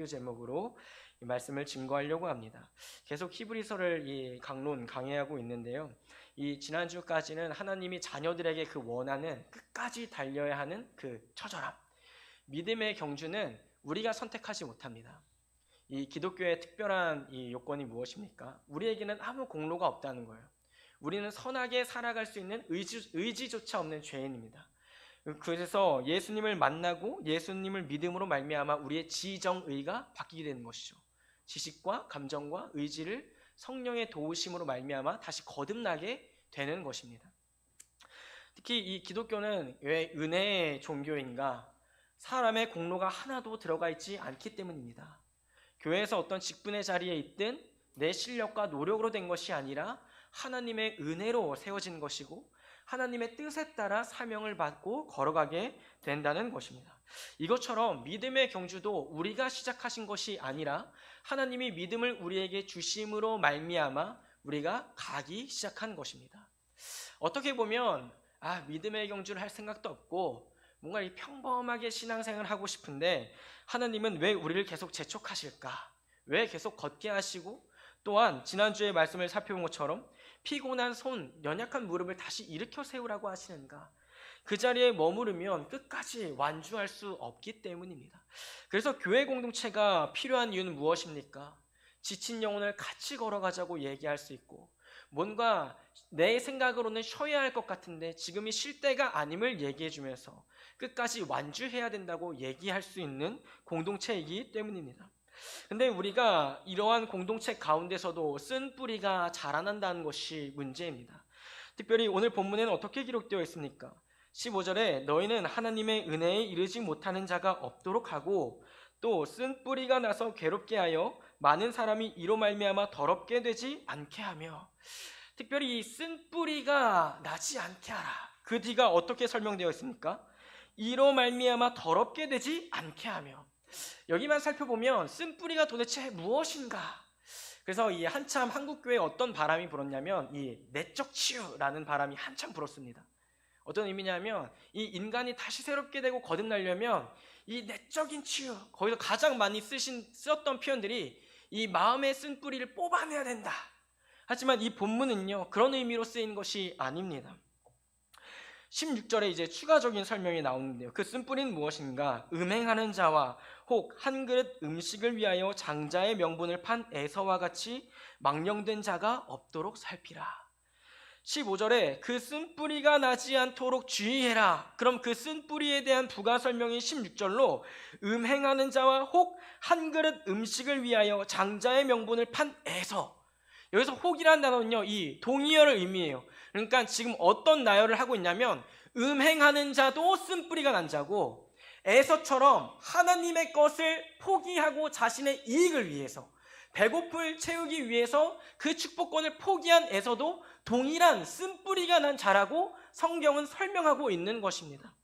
이 제목으로 이 말씀을 증거하려고 합니다. 계속 히브리서를 이 강론 강해하고 있는데요. 이 지난주까지는 하나님이 자녀들에게 그 원하는 끝까지 달려야 하는 그 처절함. 믿음의 경주는 우리가 선택하지 못합니다. 이 기독교의 특별한 이 요건이 무엇입니까? 우리에게는 아무 공로가 없다는 거예요. 우리는 선하게 살아갈 수 있는 의지, 의지조차 없는 죄인입니다. 그래서 예수님을 만나고 예수님을 믿음으로 말미암아 우리의 지정의가 바뀌게 되는 것이죠. 지식과 감정과 의지를 성령의 도우심으로 말미암아 다시 거듭나게 되는 것입니다. 특히 이 기독교는 왜 은혜의 종교인가? 사람의 공로가 하나도 들어가 있지 않기 때문입니다. 교회에서 어떤 직분의 자리에 있든 내 실력과 노력으로 된 것이 아니라 하나님의 은혜로 세워진 것이고 하나님의 뜻에 따라 사명을 받고 걸어가게 된다는 것입니다. 이것처럼 믿음의 경주도 우리가 시작하신 것이 아니라 하나님이 믿음을 우리에게 주심으로 말미암아 우리가 가기 시작한 것입니다. 어떻게 보면 아 믿음의 경주를 할 생각도 없고 뭔가 이 평범하게 신앙생활을 하고 싶은데 하나님은 왜 우리를 계속 재촉하실까? 왜 계속 걷게 하시고 또한 지난주에 말씀을 살펴본 것처럼 피곤한 손, 연약한 무릎을 다시 일으켜 세우라고 하시는가? 그 자리에 머무르면 끝까지 완주할 수 없기 때문입니다. 그래서 교회 공동체가 필요한 이유는 무엇입니까? 지친 영혼을 같이 걸어가자고 얘기할 수 있고, 뭔가 내 생각으로는 쉬어야 할 것 같은데 지금이 쉴 때가 아님을 얘기해 주면서 끝까지 완주해야 된다고 얘기할 수 있는 공동체이기 때문입니다. 근데 우리가 이러한 공동체 가운데서도 쓴 뿌리가 자라난다는 것이 문제입니다. 특별히 오늘 본문에는 어떻게 기록되어 있습니까? 15절에 너희는 하나님의 은혜에 이르지 못하는 자가 없도록 하고 또 쓴 뿌리가 나서 괴롭게 하여 많은 사람이 이로 말미암아 더럽게 되지 않게 하며 특별히 이 쓴 뿌리가 나지 않게 하라. 그 뒤가 어떻게 설명되어 있습니까? 이로 말미암아 더럽게 되지 않게 하며 여기만 살펴보면 쓴뿌리가 도대체 무엇인가? 그래서 이 한참 한국 교회에 어떤 바람이 불었냐면 이 내적 치유라는 바람이 한참 불었습니다. 어떤 의미냐면 이 인간이 다시 새롭게 되고 거듭나려면 이 내적인 치유 거기서 가장 많이 쓰신 쓰었던 표현들이 이 마음의 쓴 뿌리를 뽑아내야 된다. 하지만 이 본문은요 그런 의미로 쓰인 것이 아닙니다. 16절에 이제 추가적인 설명이 나오는데요. 그 쓴뿌리는 무엇인가? 음행하는 자와 혹 한 그릇 음식을 위하여 장자의 명분을 판 에서와 같이 망령된 자가 없도록 살피라. 15절에 그 쓴뿌리가 나지 않도록 주의해라. 그럼 그 쓴뿌리에 대한 부가 설명이 16절로 음행하는 자와 혹 한 그릇 음식을 위하여 장자의 명분을 판 에서 여기서 혹이라는 단어는요, 이 동의어를 의미해요. 그러니까 지금 어떤 나열을 하고 있냐면, 음행하는 자도 쓴뿌리가 난 자고, 에서처럼 하나님의 것을 포기하고 자신의 이익을 위해서, 배고플 채우기 위해서 그 축복권을 포기한 에서도 동일한 쓴뿌리가 난 자라고 성경은 설명하고 있는 것입니다.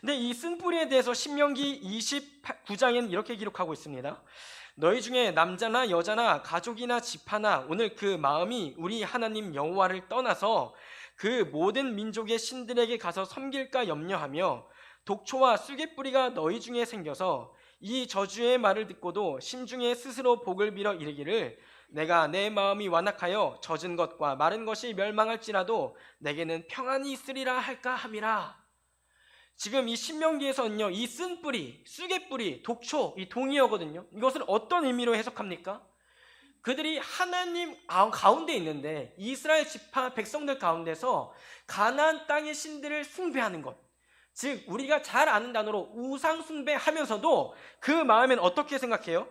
근데 이 쓴뿌리에 대해서 신명기 29장에는 이렇게 기록하고 있습니다. 너희 중에 남자나 여자나 가족이나 집 하나 오늘 그 마음이 우리 하나님 여호와를 떠나서 그 모든 민족의 신들에게 가서 섬길까 염려하며 독초와 쑥개뿌리가 너희 중에 생겨서 이 저주의 말을 듣고도 심중에 스스로 복을 빌어 이르기를 내가 내 마음이 완악하여 젖은 것과 마른 것이 멸망할지라도 내게는 평안이 있으리라 할까 함이라. 지금 이 신명기에서는요, 이 쓴 뿌리, 쑥의 뿌리, 독초, 이 동의어거든요. 이것을 어떤 의미로 해석합니까? 그들이 하나님 가운데 있는데 이스라엘 지파 백성들 가운데서 가나안 땅의 신들을 숭배하는 것. 즉 우리가 잘 아는 단어로 우상 숭배하면서도 그 마음엔 어떻게 생각해요?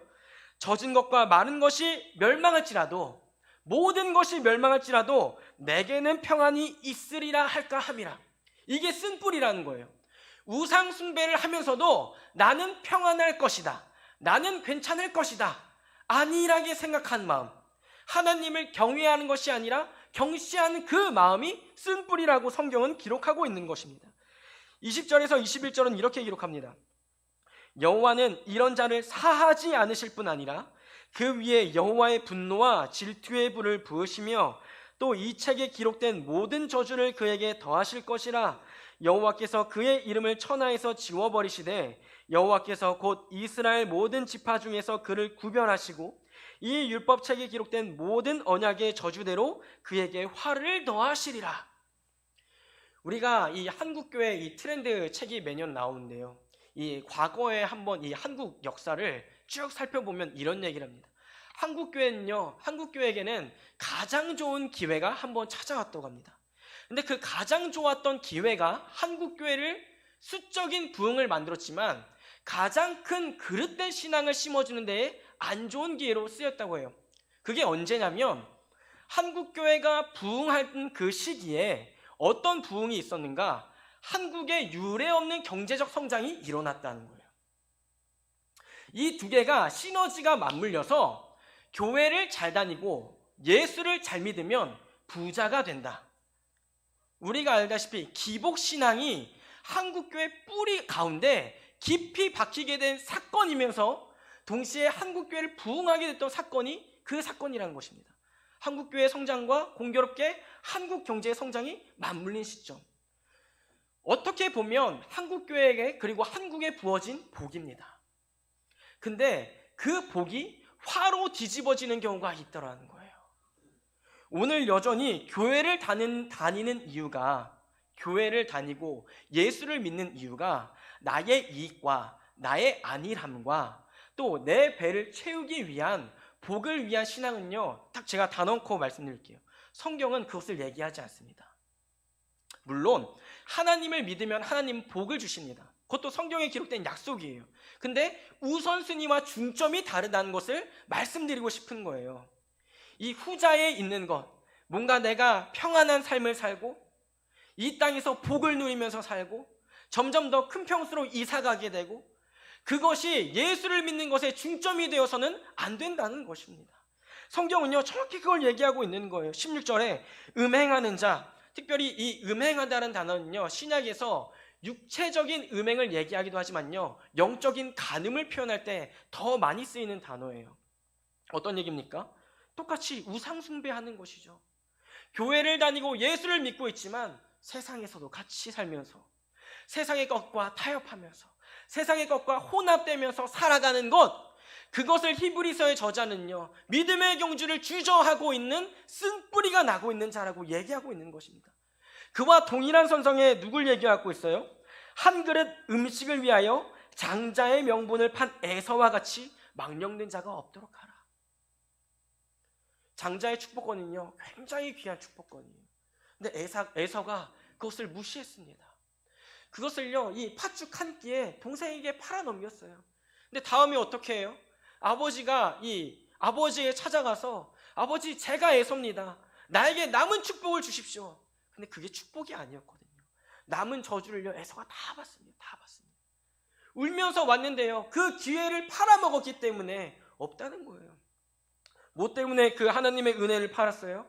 젖은 것과 마른 것이 멸망할지라도 모든 것이 멸망할지라도 내게는 평안이 있으리라 할까 함이라. 이게 쓴 뿌리라는 거예요. 우상 숭배를 하면서도 나는 평안할 것이다. 나는 괜찮을 것이다. 안일하게 생각한 마음. 하나님을 경외하는 것이 아니라 경시하는 그 마음이 쓴뿌리라고 성경은 기록하고 있는 것입니다. 20절에서 21절은 이렇게 기록합니다. 여호와는 이런 자를 사하지 않으실 뿐 아니라 그 위에 여호와의 분노와 질투의 불을 부으시며 또 이 책에 기록된 모든 저주를 그에게 더하실 것이라 여호와께서 그의 이름을 천하에서 지워버리시되 여호와께서 곧 이스라엘 모든 지파 중에서 그를 구별하시고 이 율법책에 기록된 모든 언약의 저주대로 그에게 화를 더하시리라. 우리가 이 한국 교회 이 트렌드 책이 매년 나오는데요. 이 과거에 한번 이 한국 역사를 쭉 살펴보면 이런 얘기를 합니다. 한국 교회는요, 한국 교회에게는 가장 좋은 기회가 한번 찾아왔다고 합니다. 근데 그 가장 좋았던 기회가 한국 교회를 수적인 부흥을 만들었지만 가장 큰 그릇된 신앙을 심어주는 데에 안 좋은 기회로 쓰였다고 해요. 그게 언제냐면 한국 교회가 부흥할 그 시기에 어떤 부흥이 있었는가? 한국에 유례 없는 경제적 성장이 일어났다는 거예요. 이 두 개가 시너지가 맞물려서 교회를 잘 다니고 예수를 잘 믿으면 부자가 된다. 우리가 알다시피 기복 신앙이 한국교회 뿌리 가운데 깊이 박히게 된 사건이면서 동시에 한국교회를 부흥하게 됐던 사건이 그 사건이라는 것입니다. 한국교회 성장과 공교롭게 한국 경제의 성장이 맞물린 시점. 어떻게 보면 한국교회에게 그리고 한국에 부어진 복입니다. 근데 그 복이 화로 뒤집어지는 경우가 있더라는 거예요. 오늘 여전히 교회를 다니는, 다니는 이유가 교회를 다니고 예수를 믿는 이유가 나의 이익과 나의 안일함과 또 내 배를 채우기 위한 복을 위한 신앙은요, 딱 제가 단언코 말씀드릴게요. 성경은 그것을 얘기하지 않습니다. 물론 하나님을 믿으면 하나님 복을 주십니다. 그것도 성경에 기록된 약속이에요. 근데 우선순위와 중점이 다르다는 것을 말씀드리고 싶은 거예요. 이 후자에 있는 것, 뭔가 내가 평안한 삶을 살고 이 땅에서 복을 누리면서 살고 점점 더 큰 평수로 이사 가게 되고 그것이 예수를 믿는 것에 중점이 되어서는 안 된다는 것입니다. 성경은요, 정확히 그걸 얘기하고 있는 거예요. 16절에 음행하는 자, 특별히 이 음행하다는 단어는요, 신약에서 육체적인 음행을 얘기하기도 하지만요, 영적인 간음을 표현할 때 더 많이 쓰이는 단어예요. 어떤 얘기입니까? 똑같이 우상숭배하는 것이죠. 교회를 다니고 예수를 믿고 있지만 세상에서도 같이 살면서 세상의 것과 타협하면서 세상의 것과 혼합되면서 살아가는 것 그것을 히브리서의 저자는요 믿음의 경주를 주저하고 있는 쓴뿌리가 나고 있는 자라고 얘기하고 있는 것입니다. 그와 동일한 선성에 누굴 얘기하고 있어요? 한 그릇 음식을 위하여 장자의 명분을 판 에서와 같이 망령된 자가 없도록 하라. 장자의 축복권은요 굉장히 귀한 축복권이에요. 근데 에사, 에서가 그것을 무시했습니다. 그것을요, 이 팥죽 한 끼에 동생에게 팔아 넘겼어요. 근데 다음에 어떻게 해요? 아버지가 이 아버지에 찾아가서 아버지 제가 애섭니다. 나에게 남은 축복을 주십시오. 근데 그게 축복이 아니었거든요. 남은 저주를요, 애서가 다 받습니다. 다 받습니다. 울면서 왔는데요, 그 기회를 팔아먹었기 때문에 없다는 거예요. 뭐 때문에 그 하나님의 은혜를 팔았어요?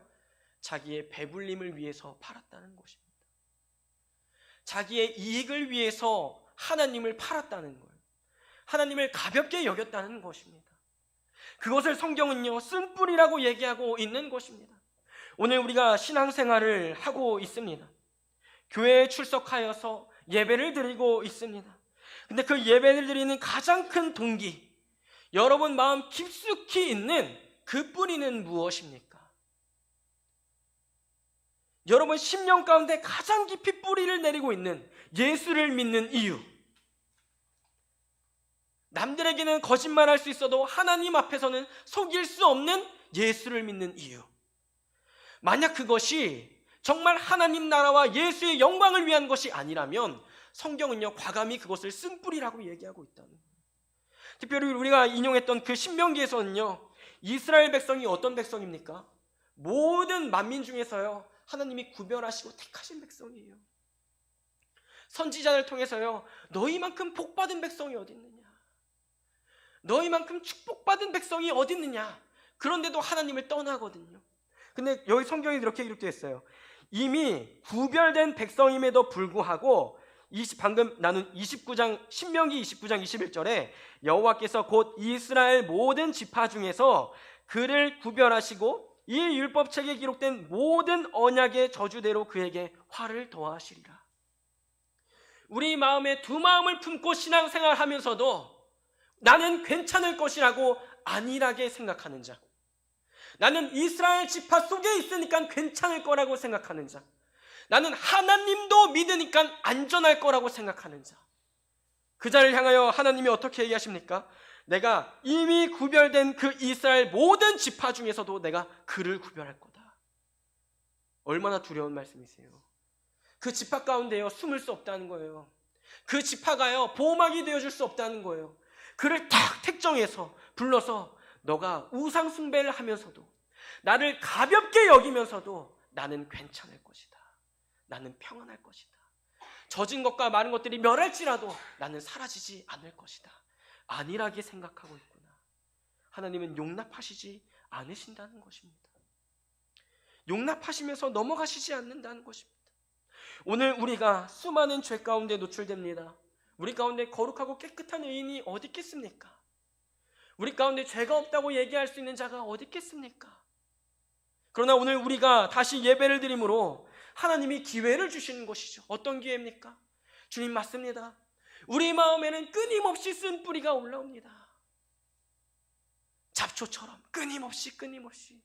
자기의 배불림을 위해서 팔았다는 것입니다. 자기의 이익을 위해서 하나님을 팔았다는 거예요. 하나님을 가볍게 여겼다는 것입니다. 그것을 성경은요, 쓴뿌리라고 얘기하고 있는 것입니다. 오늘 우리가 신앙생활을 하고 있습니다. 교회에 출석하여서 예배를 드리고 있습니다. 근데 그 예배를 드리는 가장 큰 동기, 여러분 마음 깊숙이 있는 그 뿌리는 무엇입니까? 여러분 10년 가운데 가장 깊이 뿌리를 내리고 있는 예수를 믿는 이유. 남들에게는 거짓말할 수 있어도 하나님 앞에서는 속일 수 없는 예수를 믿는 이유. 만약 그것이 정말 하나님 나라와 예수의 영광을 위한 것이 아니라면 성경은요 과감히 그것을 쓴 뿌리라고 얘기하고 있다는 거예요. 특별히 우리가 인용했던 그 신명기에서는요 이스라엘 백성이 어떤 백성입니까? 모든 만민 중에서요 하나님이 구별하시고 택하신 백성이에요. 선지자를 통해서요, 너희만큼 복받은 백성이 어디 있느냐? 너희만큼 축복받은 백성이 어디 있느냐? 그런데도 하나님을 떠나거든요. 근데 여기 성경에 이렇게 기록되어 있어요. 이미 구별된 백성임에도 불구하고 20, 방금 나눈 29장 신명기 29장 21절에 여호와께서 곧 이스라엘 모든 지파 중에서 그를 구별하시고 이 율법책에 기록된 모든 언약의 저주대로 그에게 화를 더하시리라. 우리 마음에 두 마음을 품고 신앙생활 하면서도 나는 괜찮을 것이라고 안일하게 생각하는 자. 나는 이스라엘 지파 속에 있으니까 괜찮을 거라고 생각하는 자. 나는 하나님도 믿으니까 안전할 거라고 생각하는 자. 그 자를 향하여 하나님이 어떻게 얘기하십니까? 내가 이미 구별된 그 이스라엘 모든 지파 중에서도 내가 그를 구별할 거다. 얼마나 두려운 말씀이세요. 그 지파 가운데요 숨을 수 없다는 거예요. 그 지파가요 보호막이 되어줄 수 없다는 거예요. 그를 딱 택정해서 불러서 너가 우상 숭배를 하면서도 나를 가볍게 여기면서도 나는 괜찮을 것이다. 나는 평안할 것이다. 젖은 것과 많은 것들이 멸할지라도 나는 사라지지 않을 것이다. 안일하게 생각하고 있구나. 하나님은 용납하시지 않으신다는 것입니다. 용납하시면서 넘어가시지 않는다는 것입니다. 오늘 우리가 수많은 죄 가운데 노출됩니다. 우리 가운데 거룩하고 깨끗한 의인이 어디 있겠습니까? 우리 가운데 죄가 없다고 얘기할 수 있는 자가 어디 있겠습니까? 그러나 오늘 우리가 다시 예배를 드림으로 하나님이 기회를 주시는 것이죠. 어떤 기회입니까? 주님 맞습니다. 우리 마음에는 끊임없이 쓴 뿌리가 올라옵니다. 잡초처럼 끊임없이 끊임없이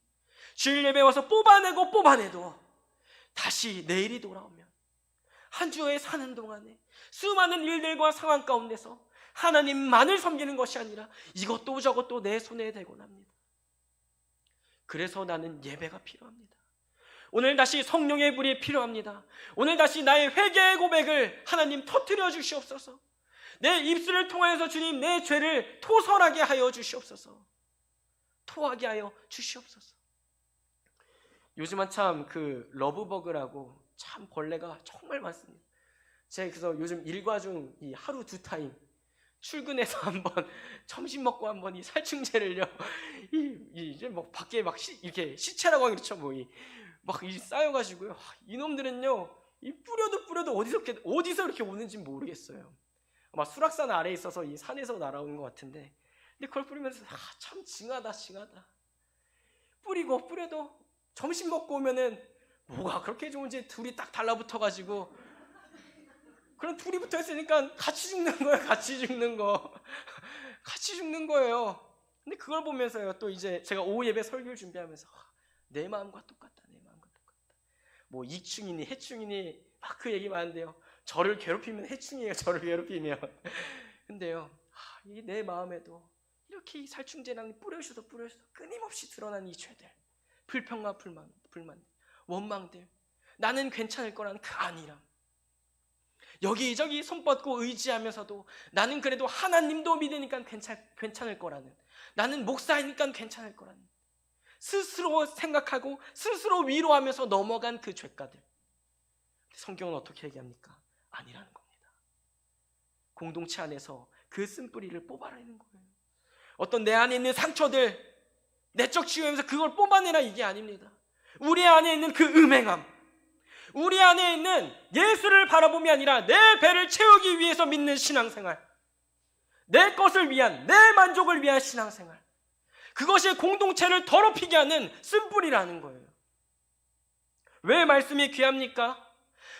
주일 예배 와서 뽑아내고 뽑아내도 다시 내일이 돌아오면 한 주에 사는 동안에 수많은 일들과 상황 가운데서 하나님만을 섬기는 것이 아니라 이것도 저것도 내 손에 대곤 합니다. 그래서 나는 예배가 필요합니다. 오늘 다시 성령의 불이 필요합니다. 오늘 다시 나의 회개의 고백을 하나님 터뜨려 주시옵소서. 내 입술을 통하여서 주님 내 죄를 토설하게 하여 주시옵소서. 토하게 하여 주시옵소서. 요즘 한참 그 러브버그라고 참 벌레가 정말 많습니다. 제가 그래서 요즘 일과 중 이 하루 두 타임 출근해서 한번 점심 먹고 한번 이 살충제를요 이, 이 이제 뭐 밖에 막 시, 이렇게 시체라고 하기 그렇죠 뭐이 막 이 쌓여가지고요 이놈들은요 이 뿌려도 뿌려도 어디서 이렇게 어디서 이렇게 오는지 모르겠어요 아마 수락산 아래에 있어서 이 산에서 날아오는 것 같은데 근데 그걸 뿌리면서 아, 참 징하다 징하다 뿌리고 뿌려도 점심 먹고 오면은 뭐가 그렇게 좋은지 둘이 딱 달라붙어가지고 그럼 둘이 붙어 있으니까 같이 죽는 거예요. 같이 죽는 거. 같이 죽는 거예요. 근데 그걸 보면서요. 또 이제 제가 오후 예배 설교를 준비하면서. 내 마음과 똑같다. 뭐 이충이니 해충이니 막 그 얘기 많은데요. 저를 괴롭히면 해충이에요. 저를 괴롭히면. 근데요. 아, 이내 마음에도 이렇게 이 살충제랑 뿌려주셔서 뿌려주셔서 끊임없이 드러난 이 죄들. 불평과 불만, 불만, 원망들. 나는 괜찮을 거라는 그 안이람. 여기저기 손 뻗고 의지하면서도 나는 그래도 하나님도 믿으니까 괜찮, 괜찮을 거라는 나는 목사이니까 괜찮을 거라는 스스로 생각하고 스스로 위로하면서 넘어간 그 죄가들 성경은 어떻게 얘기합니까? 아니라는 겁니다 공동체 안에서 그 쓴뿌리를 뽑아내는 거예요 어떤 내 안에 있는 상처들 내적 치유하면서 그걸 뽑아내라 이게 아닙니다 우리 안에 있는 그 음행함 우리 안에 있는 예수를 바라봄이 아니라 내 배를 채우기 위해서 믿는 신앙생활. 내 것을 위한, 내 만족을 위한 신앙생활. 그것이 공동체를 더럽히게 하는 쓴뿌리라는 거예요. 왜 말씀이 귀합니까?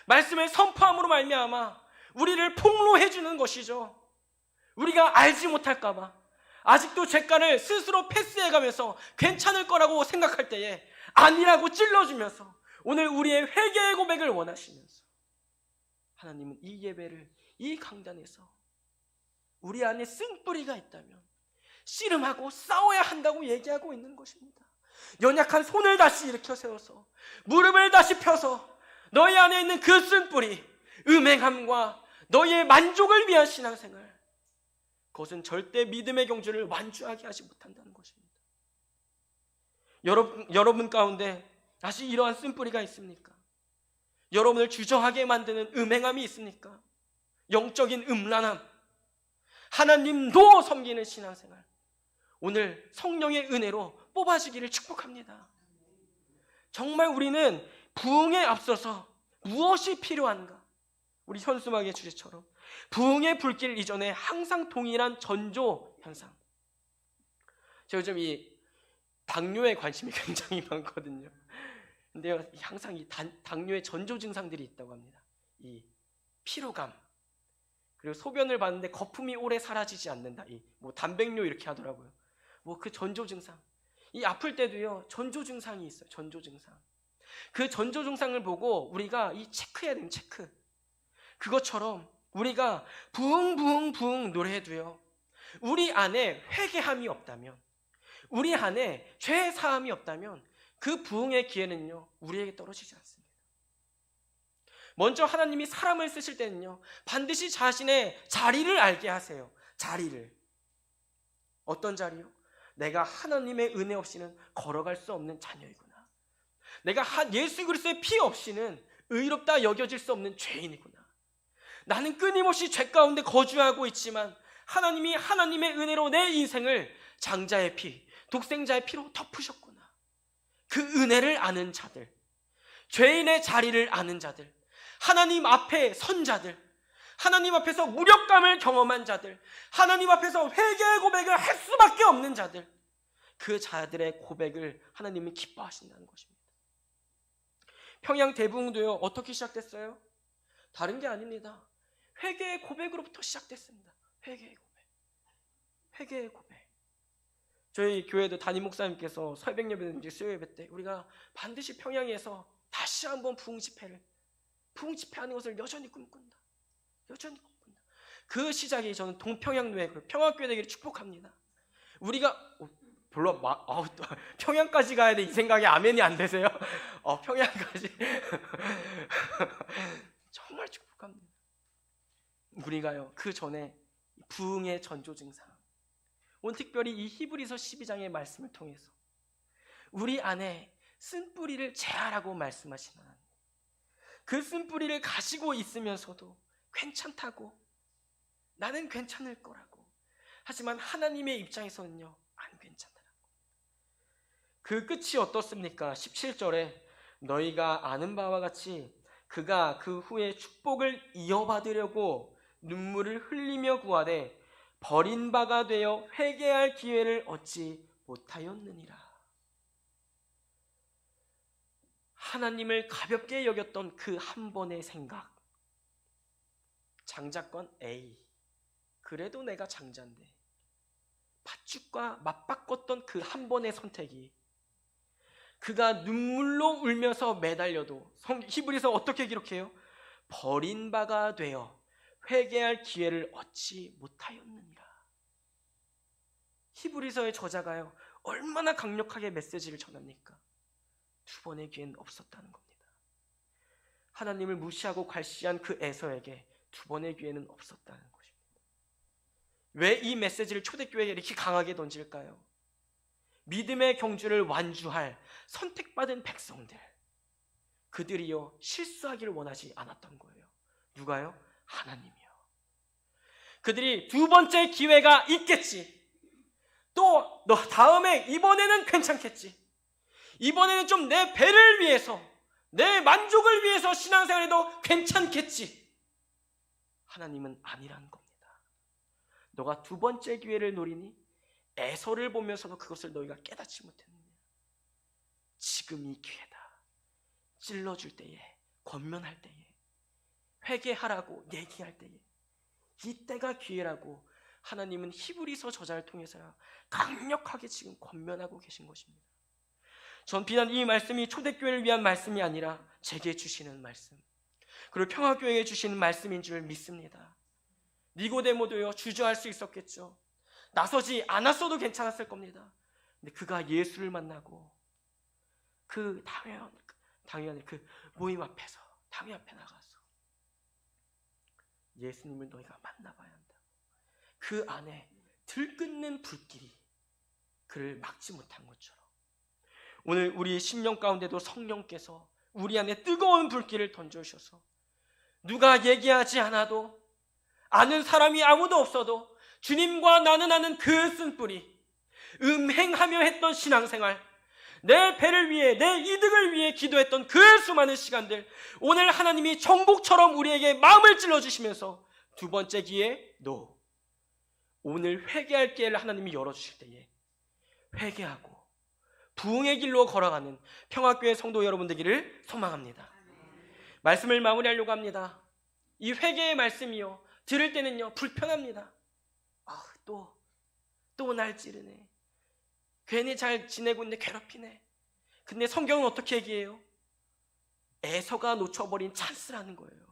말씀을 선포함으로 말미암아 우리를 폭로해 주는 것이죠. 우리가 알지 못할까 봐. 아직도 죄가를 스스로 패스해 가면서 괜찮을 거라고 생각할 때에 아니라고 찔러 주면서 오늘 우리의 회개의 고백을 원하시면서 하나님은 이 예배를 이 강단에서 우리 안에 쓴 뿌리가 있다면 씨름하고 싸워야 한다고 얘기하고 있는 것입니다. 연약한 손을 다시 일으켜 세워서 무릎을 다시 펴서 너희 안에 있는 그 쓴뿌리 음행함과 너희의 만족을 위한 신앙생활 그것은 절대 믿음의 경주를 완주하게 하지 못한다는 것입니다. 여러분, 여러분 가운데 다시 이러한 쓴뿌리가 있습니까? 여러분을 주저하게 만드는 음행함이 있습니까? 영적인 음란함, 하나님도 섬기는 신앙생활. 오늘 성령의 은혜로 뽑아지기를 축복합니다. 정말 우리는 부흥에 앞서서 무엇이 필요한가? 우리 현수막의 주제처럼 부흥의 불길 이전에 항상 동일한 전조 현상. 제가 요즘 이 당뇨에 관심이 굉장히 많거든요. 근데요, 항상 이 단, 당뇨의 전조 증상들이 있다고 합니다. 이 피로감, 그리고 소변을 봤는데 거품이 오래 사라지지 않는다. 이 뭐 단백뇨 이렇게 하더라고요. 뭐 그 전조 증상. 이 아플 때도요. 전조 증상이 있어요. 전조 증상. 그 전조 증상을 보고 우리가 이 체크해야 되는 체크. 그것처럼 우리가 부흥부흥부흥 노래해도요. 우리 안에 회개함이 없다면 우리 안에 죄 사함이 없다면 그 부흥의 기회는요. 우리에게 떨어지지 않습니다. 먼저 하나님이 사람을 쓰실 때는요. 반드시 자신의 자리를 알게 하세요. 자리를. 어떤 자리요? 내가 하나님의 은혜 없이는 걸어갈 수 없는 자녀이구나. 내가 한- 예수 그리스도의 피 없이는 의롭다 여겨질 수 없는 죄인이구나. 나는 끊임없이 죄 가운데 거주하고 있지만 하나님이 하나님의 은혜로 내 인생을 장자의 피, 독생자의 피로 덮으셨구나. 그 은혜를 아는 자들, 죄인의 자리를 아는 자들, 하나님 앞에 선 자들, 하나님 앞에서 무력감을 경험한 자들, 하나님 앞에서 회개의 고백을 할 수밖에 없는 자들, 그 자들의 고백을 하나님은 기뻐하신다는 것입니다. 평양 대부흥도요, 어떻게 시작됐어요? 다른 게 아닙니다. 회개의 고백으로부터 시작됐습니다. 회개의 고백. 회개의 고백. 저희 교회도 담임 목사님께서 설백 예배든지 수요 예배 때 우리가 반드시 평양에서 다시 한번 부흥 집회를 부흥 집회하는 것을 여전히 꿈꾼다. 그 시작이 저는 동평양노회 그 평화교회 되기를 축복합니다. 우리가 어, 별로 막 아우, 또 평양까지 가야 돼 이 생각에 아멘이 안 되세요? 어, 평양까지 정말 축복합니다. 우리가요 그 전에 부흥의 전조 증상 오늘 특별히 이 히브리서 12장의 말씀을 통해서 우리 안에 쓴뿌리를 제하라고 하나님 그 쓴뿌리를 가지고 있으면서도 괜찮다고 나는 괜찮을 거라고 하지만 하나님의 입장에서는요 안 괜찮다라고 그 끝이 어떻습니까? 17절에 너희가 아는 바와 같이 그가 그 후에 축복을 이어받으려고 눈물을 흘리며 구하되 버린 바가 되어 회개할 기회를 얻지 못하였느니라. 하나님을 가볍게 여겼던 그 한 번의 생각. 장자권 A. 그래도 내가 장자인데. 팥죽과 맞바꿨던 그 한 번의 선택이 그가 눈물로 울면서 매달려도 성 히브리서 어떻게 기록해요? 버린 바가 되어 회개할 기회를 얻지 못하였느니라. 히브리서의 저자가요 얼마나 강력하게 메시지를 전합니까? 두 번의 기회는 없었다는 겁니다. 하나님을 무시하고 괄시한 그 에서에게 두 번의 기회는 없었다는 것입니다. 왜 이 메시지를 초대교회에 이렇게 강하게 던질까요? 믿음의 경주를 완주할 선택받은 백성들 그들이요 실수하기를 원하지 않았던 거예요. 누가요? 하나님이요. 그들이 두 번째 기회가 있겠지. 또 너 다음에 이번에는 괜찮겠지. 이번에는 좀 내 배를 위해서 내 만족을 위해서 신앙생활해도 괜찮겠지. 하나님은 아니라는 겁니다. 너가 두 번째 기회를 노리니 애서를 보면서도 그것을 너희가 깨닫지 못했느냐. 지금 이 기회다. 찔러줄 때에, 권면할 때에, 회개하라고 얘기할 때에, 이때가 기회라고 하나님은 히브리서 저자를 통해서 강력하게 지금 권면하고 계신 것입니다. 전 비단 이 말씀이 초대교회를 위한 말씀이 아니라 제게 주시는 말씀, 그리고 평화교회에 주시는 말씀인 줄 믿습니다. 니고데모도요 주저할 수 있었겠죠. 나서지 않았어도 괜찮았을 겁니다. 근데 그가 예수를 만나고 그 당연 당연히 그 모임 앞에서 당연 앞에 나가서 예수님을 너희가 만나봐야 한다. 그 안에 들끓는 불길이 그를 막지 못한 것처럼 오늘 우리 심령 가운데도 성령께서 우리 안에 뜨거운 불길을 던져주셔서 누가 얘기하지 않아도 아는 사람이 아무도 없어도 주님과 나는 아는 그 쓴뿌리 음행하며 했던 신앙생활 내 배를 위해 내 이득을 위해 기도했던 그 수많은 시간들 오늘 하나님이 정복처럼 우리에게 마음을 찔러 주시면서 두 번째 기회 노 오늘 회개할 기회를 하나님이 열어 주실 때에 회개하고 부흥의 길로 걸어가는 평화교회 성도 여러분 되기를 소망합니다. 말씀을 마무리하려고 합니다. 이 회개의 말씀이요 들을 때는요, 불편합니다. 아, 또, 또 날 찌르네. 괜히 잘 지내고 있는데 괴롭히네. 근데 성경은 어떻게 얘기해요? 에서가 놓쳐버린 찬스라는 거예요.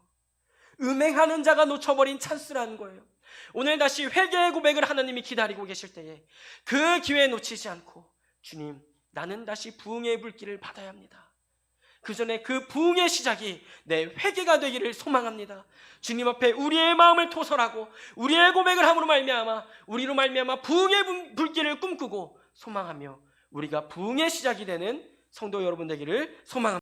음행하는 자가 놓쳐버린 찬스라는 거예요. 오늘 다시 회개의 고백을 하나님이 기다리고 계실 때에 그 기회 놓치지 않고 주님, 나는 다시 부흥의 불길을 받아야 합니다. 그 전에 그 부흥의 시작이 내 회개가 되기를 소망합니다. 주님 앞에 우리의 마음을 토설하고 우리의 고백을 함으로 말미암아 우리로 말미암아 부흥의 불- 불길을 꿈꾸고 소망하며 우리가 부흥의 시작이 되는 성도 여러분 되기를 소망합니다.